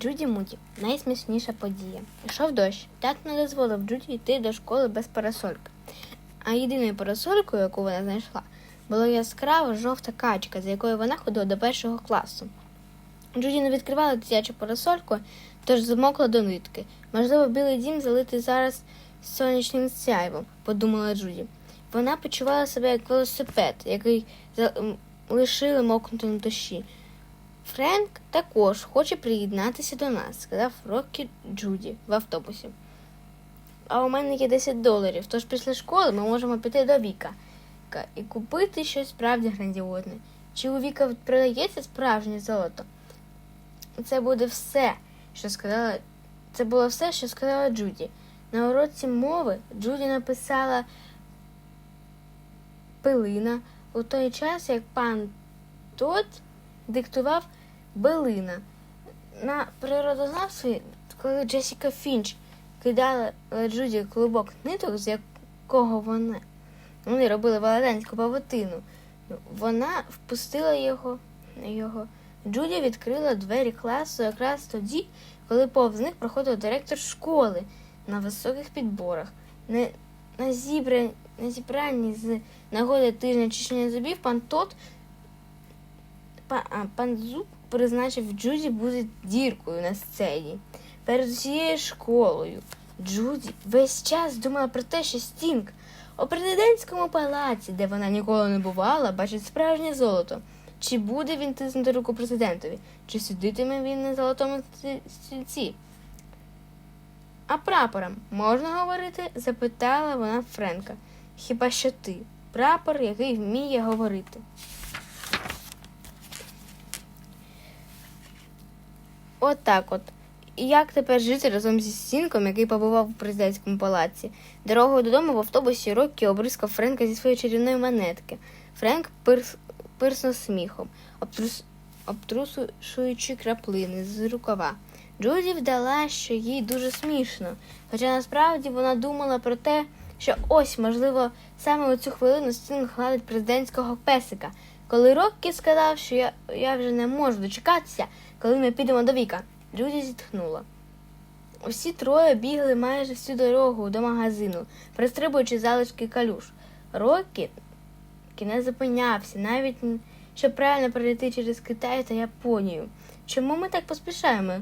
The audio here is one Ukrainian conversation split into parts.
Джуді Муді найсмішніша подія. Ішов дощ. Так не дозволив Джуді йти до школи без парасольки. А єдиною парасолькою, яку вона знайшла, була яскрава жовта качка, за якою вона ходила до першого класу. Джуді не відкривала дитячу парасольку, тож замокла до нитки. Можливо, білий дім залитий зараз сонячним сяйвом, подумала Джуді. Вона почувала себе як велосипед, який лишили мокнути на дощі. Френк також хоче приєднатися до нас, сказав Роккі Джуді в автобусі. А у мене є 10 доларів, тож після школи ми можемо піти до Віка і купити щось справді грандіозне. Чи у Віка продається справжнє золото? Це буде все, що сказала. Це було все, що сказала Джуді. На уроці мови Джуді написала пилина у той час, як пан Тот диктував билина. На природознавстві, коли Джесіка Фінч кидала Джуді клубок ниток, з якого вони, вони робили велетенську павутину, вона впустила його, його. Джуді відкрила двері класу якраз тоді, коли повз них проходив директор школи на високих підборах. Не, на, зібра, на зібранні з нагоди тижня чищення зубів пан Тот пан Зуб призначив Джуді бути діркою на сцені перед усією школою. Джуді весь час думала про те, що Стінг у президентському палаці, де вона ніколи не бувала, бачить справжнє золото. Чи буде він тиснути руку президентові, чи сидитиме він на золотому стільці? А прапором можна говорити? запитала вона Френка. Хіба що ти? Прапор, який вміє говорити. Отак от. І як тепер жити разом зі стінком, який побував у президентському палаці? Дорогою додому в автобусі Роккі обрискав Френка зі своєї чарівної монетки. Френк пирс, пирснув сміхом, обтрус, обтрусуючи краплини з рукава. Джуді вдала, що їй дуже смішно, хоча насправді вона думала про те, що ось, можливо, саме у цю хвилину Стінг гладить президентського песика. Коли Роккі сказав, що я, я вже не можу дочекатися, коли ми підемо до Віка, Джуді зітхнула. Усі троє бігли майже всю дорогу до магазину, пристрибуючи залишки калюш. Роккі не зупинявся, навіть щоб правильно перейти через Китай та Японію. Чому ми так поспішаємо?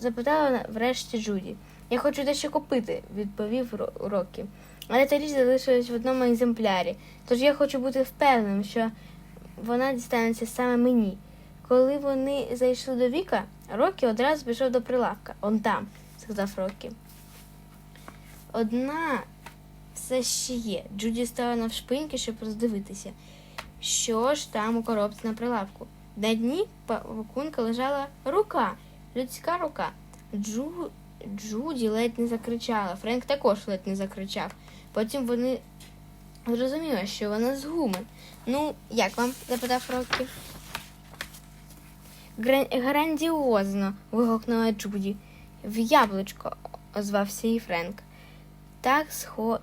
запитала врешті Джуді. Я хочу дещо купити, відповів Ро- Роккі. Але та річ залишилась в одному екземплярі, тож я хочу бути впевненим, що вона дістанеться саме мені. Коли вони зайшли до Віка, Рокі одразу пішов до прилавка. Он там, сказав Рокі. Одна все ще є. Джуді стала навшпиньки, щоб роздивитися, що ж там у коробці на прилавку. На дні пакунка лежала рука, людська рука. Джу... Джуді ледь не закричала. Френк також ледь не закричав. Потім вони зрозуміли, що вона з гуми. Ну, як вам? запитав Рокі. Грандіозно. вигукнула Джуді. В яблучко, озвався їй Френк. Так, схо...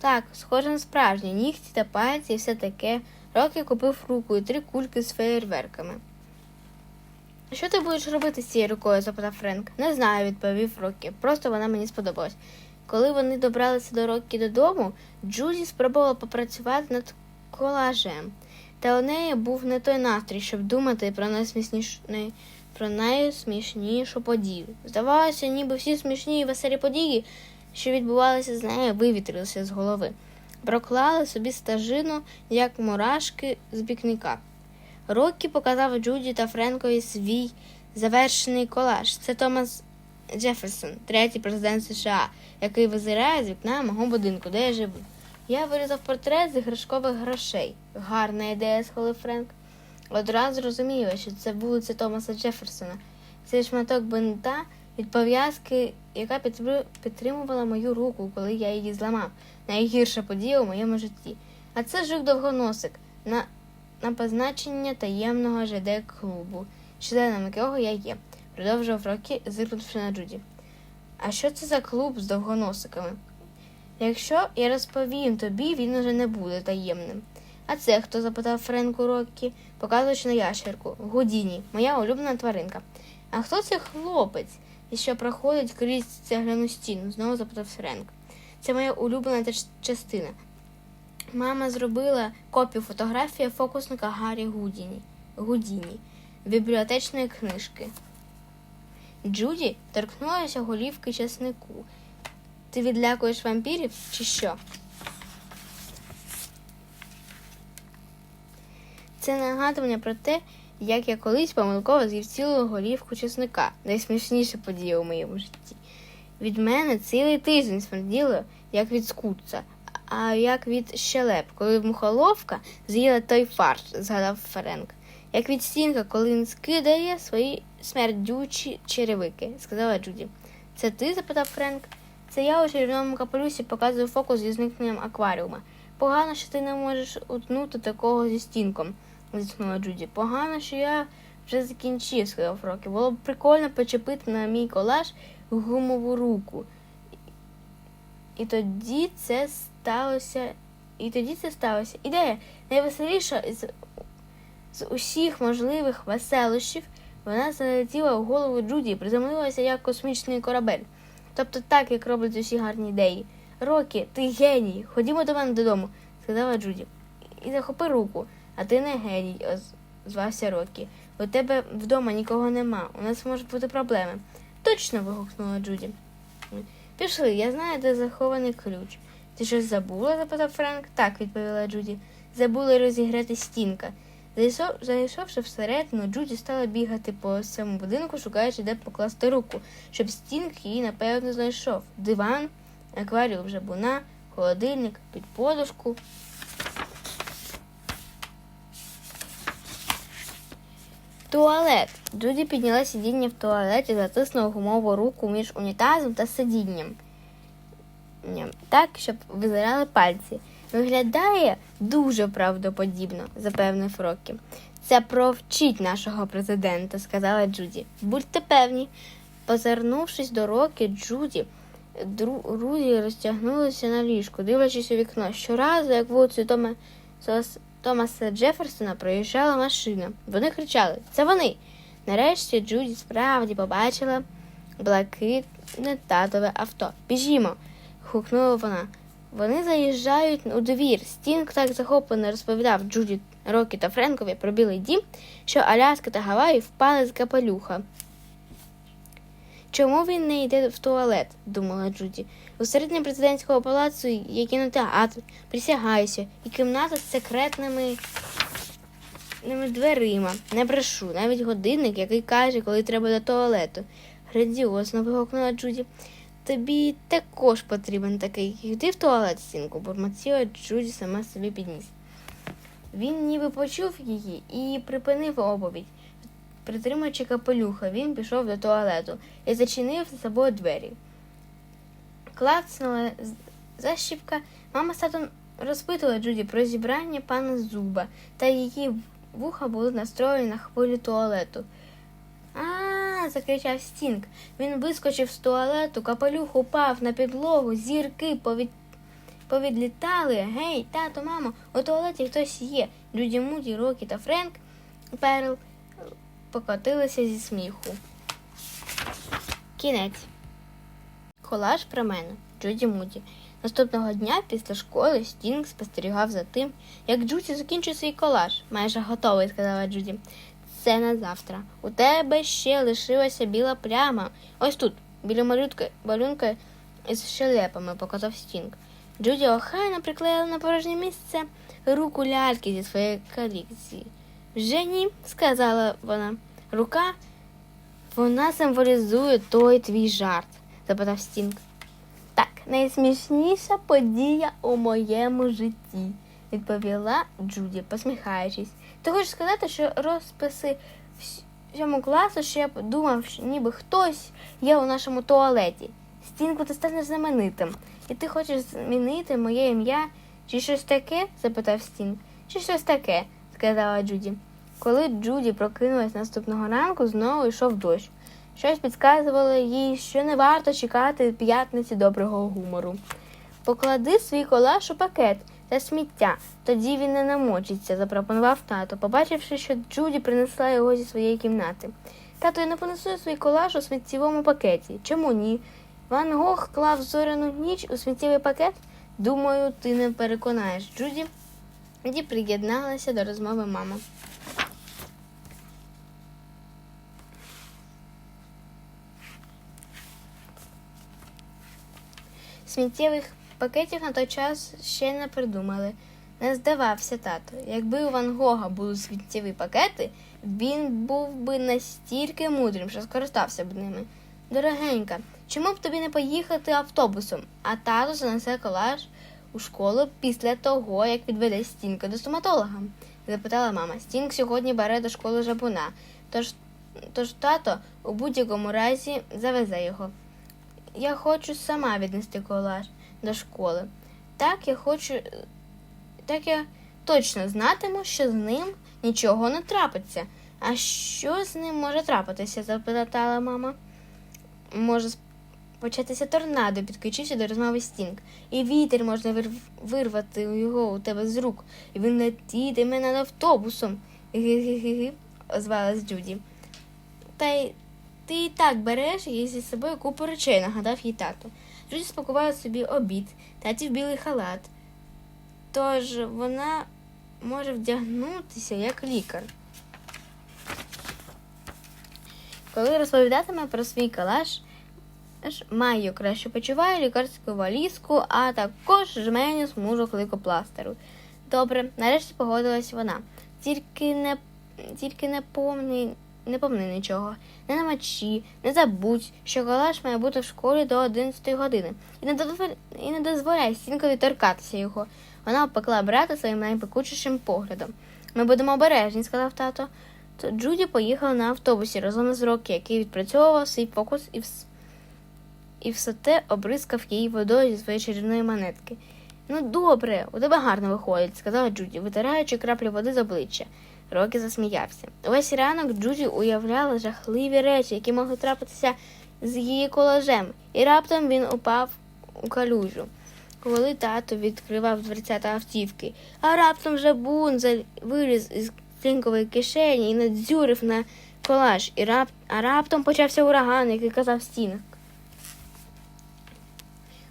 так, схоже на справжнє, нігті та пальці і все таке. Рокі купив руку і три кульки з феєрверками. Що ти будеш робити з цією рукою? запитав Френк. Не знаю, відповів Рокі. Просто вона мені сподобалась. Коли вони добралися до Рокі додому, Джуді спробувала попрацювати над колажем. Та у неї був не той настрій, щоб думати про найсмішніш- про найсмішнішу подію. Здавалося, ніби всі смішні і веселі події, що відбувалися з нею, вивітрилися з голови. Проклали собі стажину, як мурашки з пікніка. Рокі показав Джуді та Френкові свій завершений колаж. Це Томас Джеферсон, третій президент США, який визирає з вікна мого будинку, де я живу. Я вирізав портрет з іграшкових грошей. Гарна ідея, схвалив Френк. Одразу зрозуміла, що це вулиця Томаса Джеферсона. Це шматок бинта від пов'язки, яка підтримувала мою руку, коли я її зламав. Найгірша подія у моєму житті. А це жук довгоносик на, на позначення таємного ЖД-клубу, членом якого я є, продовжував Рокі, зиркнувши на Джуді. А що це за клуб з довгоносиками? Якщо я розповім тобі, він уже не буде таємним. А це хто? запитав Френку Роккі, показуючи на ящерку. Гудіні, моя улюблена тваринка. А хто цей хлопець, і що проходить крізь цегляну стіну? знову запитав Френк. Це моя улюблена частина. Мама зробила копію фотографії фокусника Гаррі Гудіні, Гудіні бібліотечної книжки. Джуді торкнулася голівки часнику. Ти відлякуєш вампірів чи що? Це нагадування про те, як я колись помилково з'їв цілу голівку чесника. Найсмішніша подія у моєму житті. Від мене цілий тиждень смерділо, як від скутца, а як від щелеп, коли мухоловка з'їла той фарш, згадав Ференк. Як від стінка, коли він скидає свої смердючі черевики, сказала Джуді. Це ти? запитав Френк. Це я у чарівному капелюсі показую фокус зі зникненням акваріума. Погано, що ти не можеш утнути такого зі стінком, зітхнула Джуді. Погано, що я вже закінчив, сказав Фрокі. Було б прикольно почепити на мій колаж гумову руку. І тоді це сталося. І тоді це сталося. Ідея найвеселіша з, з усіх можливих веселощів. Вона залетіла в голову Джуді і приземлилася як космічний корабель. Тобто так, як роблять усі гарні ідеї. Рокі, ти геній. Ходімо до мене додому, сказала Джуді. І захопи руку, а ти не геній, звався Рокі. У тебе вдома нікого нема. У нас можуть бути проблеми. Точно. вигукнула Джуді. Пішли, я знаю, де захований ключ. Ти щось забула? запитав Френк. Так, відповіла Джуді. Забула розіграти стінка. Зайшов, зайшовши всередину, Джуді стала бігати по всьому будинку, шукаючи, де покласти руку, щоб стінк її, напевно, знайшов. Диван, акваріум жабуна, холодильник, під подушку. Туалет. Джуді підняла сидіння в туалеті, затиснула гумову руку між унітазом та сидінням. Так, щоб визирали пальці. Виглядає дуже правдоподібно, запевнив Рокі. Це провчить нашого президента, сказала Джуді. Будьте певні. Позирнувшись до Рокі, Джуді, друзі розтягнулися на ліжку, дивлячись у вікно. Щоразу, як вулицю Тома, Томаса Джеферсона проїжджала машина. Вони кричали: Це вони! Нарешті Джуді справді побачила блакитне татове авто. Біжімо! гукнула вона. Вони заїжджають у двір. Стінг так захоплено розповідав Джуді, Рокі та Френкові про білий дім, що Аляска та Гаваї впали з капелюха. Чому він не йде в туалет? думала Джуді. У середині президентського палацу є кінотеатр, присягаюся, і кімната з секретними дверима. Не брешу, навіть годинник, який каже, коли треба до туалету. Грандіозно вигукнула Джуді. Тобі також потрібен такий. Йди в туалет, стінку, бурмотіла Джуді сама собі підніс. Він ніби почув її і припинив оповідь. Притримуючи капелюха, він пішов до туалету і зачинив за собою двері. Клацнула защіпка. Мама з татом розпитувала Джуді про зібрання пана Зуба, та її вуха були настроєні на хвилю туалету. А, закричав Стінг. Він вискочив з туалету, капелюх упав на підлогу, зірки повід... повідлітали. Гей, тато, мамо, у туалеті хтось є. Люді Муді, Рокі та Френк Перл покотилися зі сміху. Кінець. Колаж про мене. Джуді Муді. Наступного дня після школи Стінг спостерігав за тим, як Джуді закінчує свій колаж. Майже готовий, сказала Джуді. Це на завтра. У тебе ще лишилася біла пляма. Ось тут, біля малютки, малюнка із щелепами, показав Стінг. Джуді охайно приклеїла на порожнє місце руку ляльки зі своєї колекції. Вже ні, сказала вона. Рука вона символізує той твій жарт, запитав Стінг. Так, найсмішніша подія у моєму житті, відповіла Джуді, посміхаючись. Ти хочеш сказати, що розписи сьому класу, що я подумав, що ніби хтось є у нашому туалеті. Стінку, ти станеш знаменитим. І ти хочеш змінити моє ім'я чи щось таке? запитав Стінг. Чи щось таке, сказала Джуді. Коли Джуді прокинулась наступного ранку, знову йшов дощ. Щось підказувало їй, що не варто чекати п'ятниці доброго гумору. Поклади свій колаш у пакет та сміття, тоді він не намочиться, запропонував тато, побачивши, що Джуді принесла його зі своєї кімнати. Тато, я не понесу свій колаж у сміттєвому пакеті. Чому ні? Ван Гог клав зоряну ніч у сміттєвий пакет? Думаю, ти не переконаєш. Джуді Джуді приєдналася до розмови мама. Сміттєвих пакетів на той час ще не придумали. Не здавався тато. Якби у Ван Гога були сміттєві пакети, він був би настільки мудрим, що скористався б ними. Дорогенька, чому б тобі не поїхати автобусом, а тато занесе колаж у школу після того, як відведе стінка до стоматолога? запитала мама. Стінк сьогодні бере до школи жабуна, тож, тож тато у будь-якому разі завезе його. Я хочу сама віднести колаж до школи. Так я хочу. Так я точно знатиму, що з ним нічого не трапиться. А що з ним може трапитися? запитала мама. Може початися торнадо, підключився до розмови Стінг. І вітер можна вирвати його у тебе з рук, і він летітиме над автобусом. Гі-гі-гі, озвалась Джуді. Та й ти і так береш її зі собою купу речей, нагадав їй тато. Джуді спакувала собі обід, татів білий халат. Тож вона може вдягнутися як лікар. Коли розповідатиме про свій калаш, маю краще почуває лікарську валізку, а також жменю смужок лейкопластеру. Добре, нарешті погодилась вона. Тільки не тільки не помни, не помни нічого. Не намочі, не забудь, що калаш має бути в школі до 11 години. І не дозволяй, і не дозволяй стінкові торкатися його. Вона опекла брата своїм найпекучішим поглядом. Ми будемо обережні, сказав тато. То Джуді поїхала на автобусі разом з Рокі, який відпрацьовував свій фокус і, вс... і все те обризкав її водою зі своєї чарівної монетки. Ну, добре, у тебе гарно виходить, сказала Джуді, витираючи краплі води з обличчя. Рокі засміявся. Увесь ранок Джуді уявляла жахливі речі, які могли трапитися з її колажем, і раптом він упав у калюжу коли тато відкривав дверцята автівки, а раптом вже бун виліз із клінкової кишені і надзюрив на колаж, і рап... а раптом почався ураган, який казав стінок.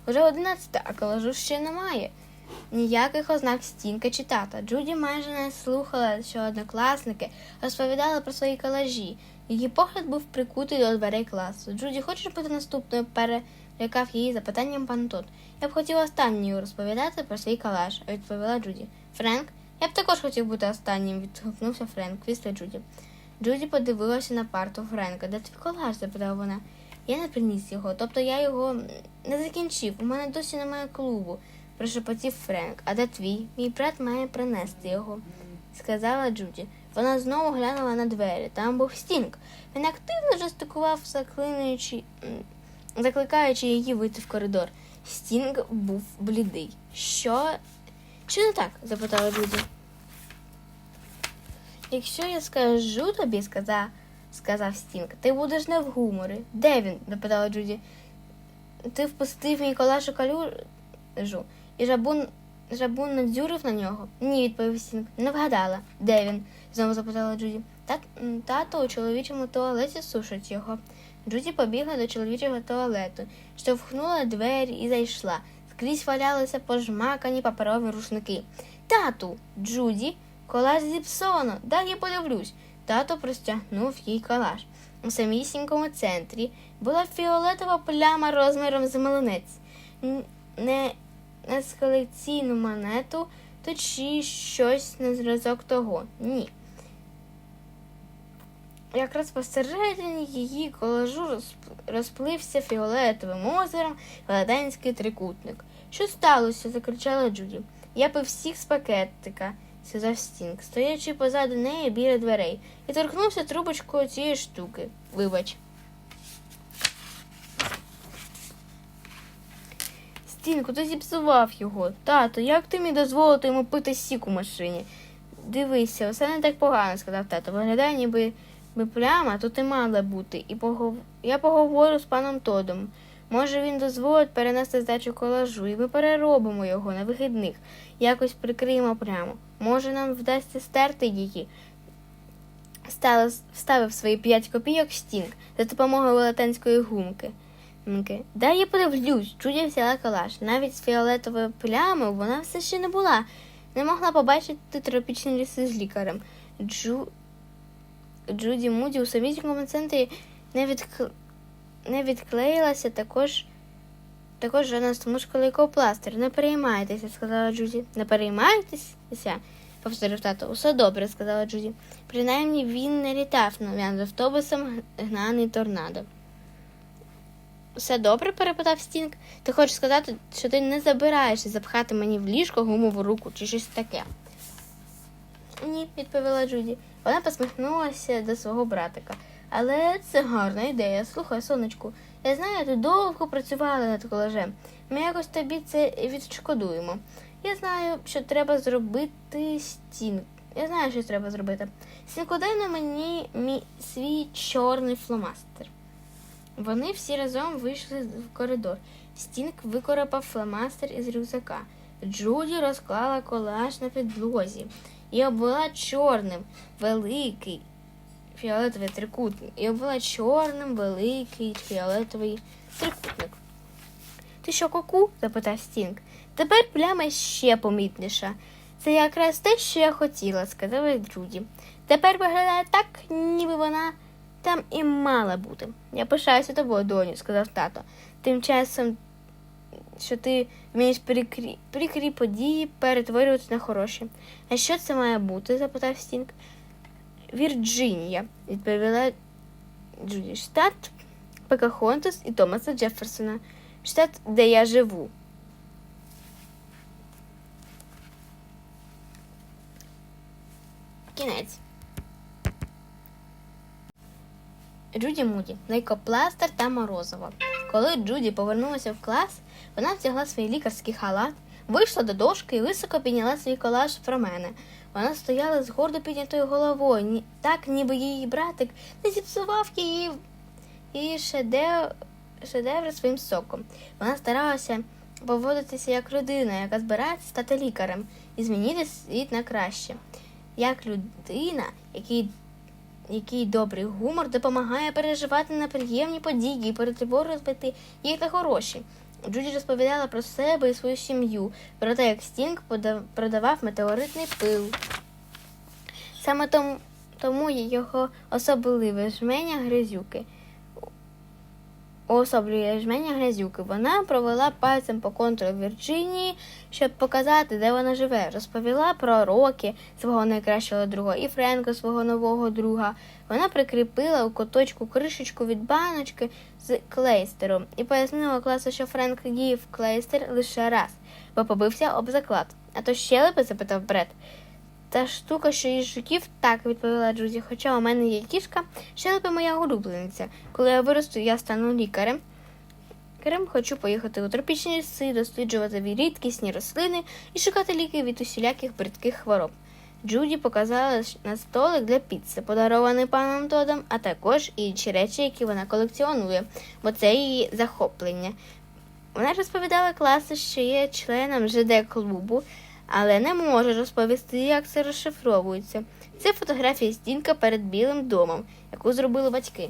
Уже одинадцята, а колажу ще немає. Ніяких ознак стінка чи тата. Джуді майже не слухала, що однокласники розповідали про свої колажі. Її погляд був прикутий до дверей класу. Джуді, хочеш бути наступною перелякав її запитанням пан Тот. Я б хотіла останньою розповідати про свій калаш, відповіла Джуді. Френк, я б також хотів бути останнім, відгукнувся Френк після Джуді. Джуді подивилася на парту Френка. Де твій колаж? запитала вона. Я не приніс його, тобто я його не закінчив. У мене досі немає клубу, прошепотів Френк. А де твій? Мій брат має принести його, сказала Джуді. Вона знову глянула на двері. Там був стінг. Він активно жестикував, заклинуючи, закликаючи її вийти в коридор. Стінг був блідий. Що? Що не так? запитала Джуді. Якщо я скажу тобі, сказав, сказав Стінг, ти будеш не в гуморі. Де він? запитала Джуді. Ти впустив мій колаж калюжу і жабун жабун надзюрив на нього? Ні, відповів Стінг. Не вгадала. Де він? знову запитала Джуді. Так, тато у чоловічому туалеті сушить його. Джуді побігла до чоловічого туалету, штовхнула двері і зайшла. Скрізь валялися пожмакані паперові рушники. Тату, Джуді, колаж зіпсовано, дай я подивлюсь. Тато простягнув їй колаж. У самісінькому центрі була фіолетова пляма розміром з млинець. Не, не з колекційну монету, то чи щось на зразок того. Ні. Якраз посередині її колажу розплився фіолетовим озером велетенський трикутник. Що сталося? закричала Джуді. Я пив всіх з пакетика, сказав Стінг, стоячи позаду неї біля дверей, і торкнувся трубочкою цієї штуки. Вибач. Стінку, ти зіпсував його. Тато, як ти міг дозволити йому пити сік у машині? Дивися, все не так погано, сказав тато. Виглядає, ніби би пляма тут і мала бути, і погов... я поговорю з паном Тодом. Може, він дозволить перенести здачу колажу, і ми переробимо його на вихідних, якось прикриємо прямо. Може, нам вдасться стерти її. стало, вставив свої п'ять копійок Стінг за допомогою велетенської гумки. Дай я подивлюсь. Джуді взяла калаш. Навіть з фіолетовою плямою вона все ще не була. Не могла побачити тропічні ліси з лікарем. Джу... Джуді Муді у самітньому центрі не, відк... не відклеїлася також. Також жодна смужка лейкопластир. Не переймайтеся, сказала Джуді. Не переймайтеся, повторив тато. Усе добре, сказала Джуді. Принаймні він не літав над автобусом гнаний торнадо. Все добре? перепитав Стінг. Ти хочеш сказати, що ти не забираєшся запхати мені в ліжко гумову руку чи щось таке? Ні, відповіла Джуді. Вона посміхнулася до свого братика. Але це гарна ідея. Слухай, сонечку, я знаю, ти довго працювала над колажем. Ми якось тобі це відшкодуємо. Я знаю, що треба зробити стін. Я знаю, що треба зробити. Стінку, на мені мій свій чорний фломастер. Вони всі разом вийшли в коридор. Стінг викоропав фломастер із рюкзака. Джуді розклала колаж на підлозі і обвела чорним великий фіолетовий трикутник. І обвела чорним великий фіолетовий трикутник. Ти що, коку? запитав Стінг. Тепер пляма ще помітніша. Це якраз те, що я хотіла, сказала Джуді. Тепер виглядає так, ніби вона там і мала бути. Я пишаюся тобою, доню, сказав тато. Тим часом, що ти вмієш прикрі, прикрі події перетворювати на хороші. А що це має бути? запитав Стінг. Вірджинія, відповіла Джуді. Штат Покахонтас і Томаса Джеферсона. Штат, де я живу. Джуді Муді, лейкопластир та морозиво. Коли Джуді повернулася в клас, вона вдягла свій лікарський халат, вийшла до дошки і високо підняла свій колаж про мене. Вона стояла з гордо піднятою головою, ні, так ніби її братик не зіпсував її, її шедев, шедевр своїм соком. Вона старалася поводитися як людина, яка збирається стати лікарем і змінити світ на краще. Як людина, який який добрий гумор допомагає переживати неприємні події і перетворювати їх на хороші. Джуді розповідала про себе і свою сім'ю, про те, як Стінг продавав метеоритний пил. Саме тому, тому є його особливе жменя грязюки. Уособлює жмення грязюки. Вона провела пальцем по контуру Вірджинії, щоб показати, де вона живе. Розповіла про Рокі, свого найкращого друга, і Френка, свого нового друга. Вона прикріпила у куточку кришечку від баночки з клейстером і пояснила класу, що Френк їв клейстер лише раз, бо побився об заклад. А то щелепи? запитав Бред. Та штука, що їсть жуків, так відповіла Джуді. Хоча у мене є кішка, щелепи моя улюблениця. Коли я виросту, я стану лікарем. Лікарем хочу поїхати у тропічні ліси, досліджувати рідкісні рослини і шукати ліки від усіляких бридких хвороб. Джуді показала на столик для піци, подарований паном Тодом, а також інші речі, які вона колекціонує, бо це її захоплення. Вона розповідала класу, що є членом ЖД-клубу, але не може розповісти, як це розшифровується. Це фотографія стінка перед білим домом, яку зробили батьки.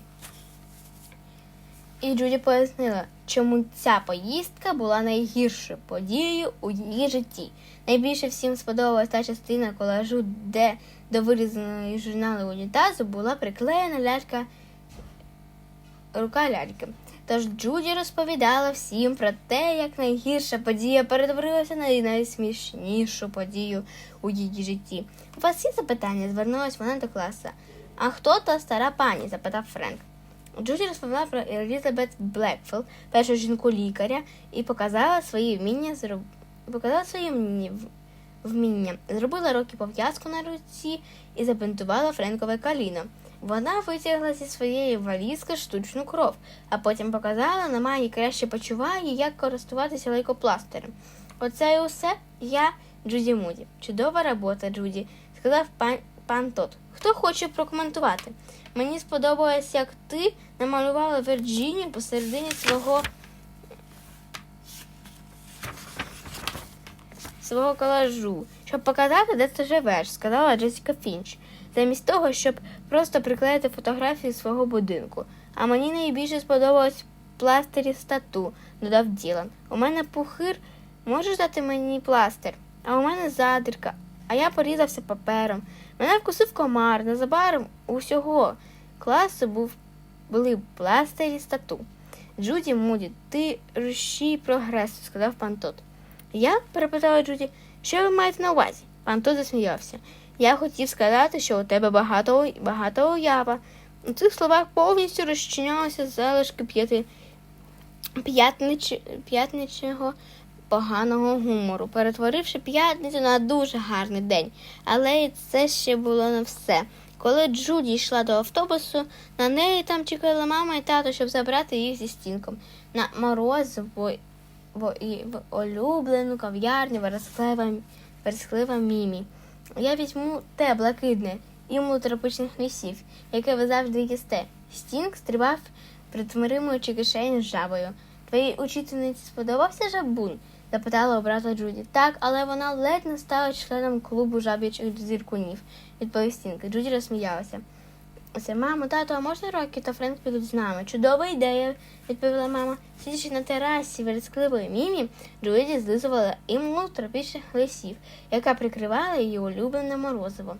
І Джуді пояснила, чому ця поїздка була найгіршою подією у її житті. Найбільше всім сподобалась та частина колажу, де до вирізаної журналу унітазу була приклеєна лялька рука ляльки. Тож Джуді розповідала всім про те, як найгірша подія перетворилася на найсмішнішу подію у її житті. У вас є запитання? звернулась вона до класу. А хто та стара пані? запитав Френк. Джуді розповіла про Елізабет Блекфілд, першу жінку лікаря, і показала свої вміння зроб... показала свої вміння. Зробила роки пов'язку на руці і забинтувала Френкове коліно. Вона витягла зі своєї валізки штучну кров, а потім показала на мені краще почуває, як користуватися лейкопластирем. Оце і усе я Джуді Муді. Чудова робота, Джуді, сказав пан, пан Тот. Хто хоче прокоментувати? Мені сподобалось, як ти намалювала Вірджинію посередині свого свого колажу, щоб показати, де ти живеш, сказала Джесіка Фінч. Замість того, щоб просто приклеїти фотографії свого будинку. А мені найбільше сподобалось пластирі стату, додав Ділан. У мене пухир, можеш дати мені пластир? А у мене задирка, а я порізався папером. Мене вкусив комар, незабаром усього класу був, були пластирі стату. Джуді Муді, ти рушій прогресу, сказав пан Тот. Я? перепитала Джуді, що ви маєте на увазі? Пан Тот засміявся. Я хотів сказати, що у тебе багато, багато уява. У цих словах повністю розчинялися залишки п'яти п'ятнич... п'ятничного поганого гумору, перетворивши п'ятницю на дуже гарний день. Але і це ще було не все. Коли Джуді йшла до автобусу, на неї там чекали мама і тато, щоб забрати їх зі стінком на морозиво бо і в улюблену кав'ярню вересклива, вересклива мімі. Я візьму те блакитне іму тропичних лісів, яке ви завжди їсте. Стінг стрибав, притмиримуючи кишені з жабою. Твоїй учительниці сподобався жабун? запитала образа Джуді. Так, але вона ледь не стала членом клубу жаб'ячих зіркунів, відповів Стінг. Джуді розсміялася. Це мамо, тато, а можна Рокі та Френк підуть з нами? Чудова ідея, відповіла мама. Сидячи на терасі верескливої мімі, Джуді злизувала імлу тропічних лисів, яка прикривала її улюблене морозиво.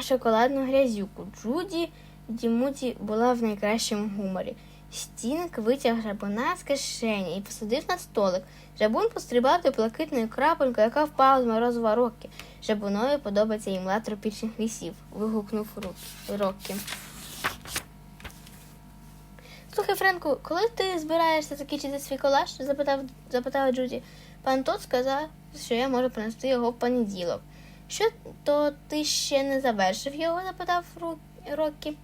Шоколадну грязюку. Джуді Дімуді була в найкращому гуморі. Стінг витяг жабуна з кишені і посадив на столик. Жабун пострибав до блакитної крапельки, яка впала з морозова Роккі. Жабунові подобається імла тропічних лісів, вигукнув Роккі. Слухай, Френку, коли ти збираєшся закінчити свій колаж? запитав, запитала Джуді. Пан Тот сказав, що я можу принести його в понеділок. Що то ти ще не завершив його? запитав Роккі.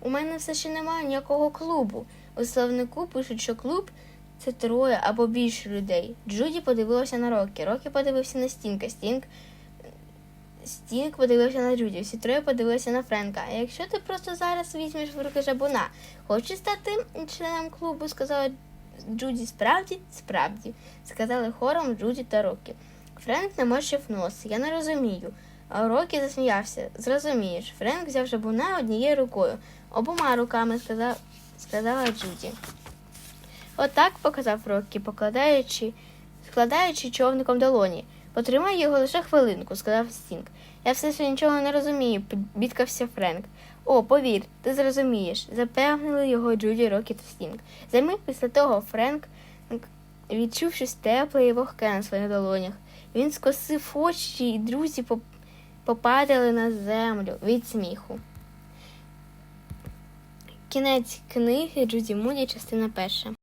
У мене все ще немає ніякого клубу. У словнику пишуть, що клуб це троє або більше людей. Джуді подивилася на Рокі. Рокі подивився на Стінка. Стінк Стінг подивився на Джуді, всі троє подивилися на Френка. А якщо ти просто зараз візьмеш в руки жабуна, хочеш стати членом клубу? сказала Джуді. Справді, справді, сказали хором Джуді та Рокі. Френк наморщив нос. Я не розумію. А Рокі засміявся. Зрозумієш. Френк взяв жабуна однією рукою, обома руками, сказав, сказала Джуді. Отак показав Рокі, покладаючи, складаючи човником долоні. Потримай його лише хвилинку, сказав Стінг. Я все ще нічого не розумію, бідкався Френк. О, повір, ти зрозумієш, запевнили його Джуді, Рокі та Стінг. За мить після того Френк відчув щось тепле і вогке на своїх долонях. Він скосив очі, і друзі попадали на землю від сміху. Кінець книги Джуді Муді, частина перша.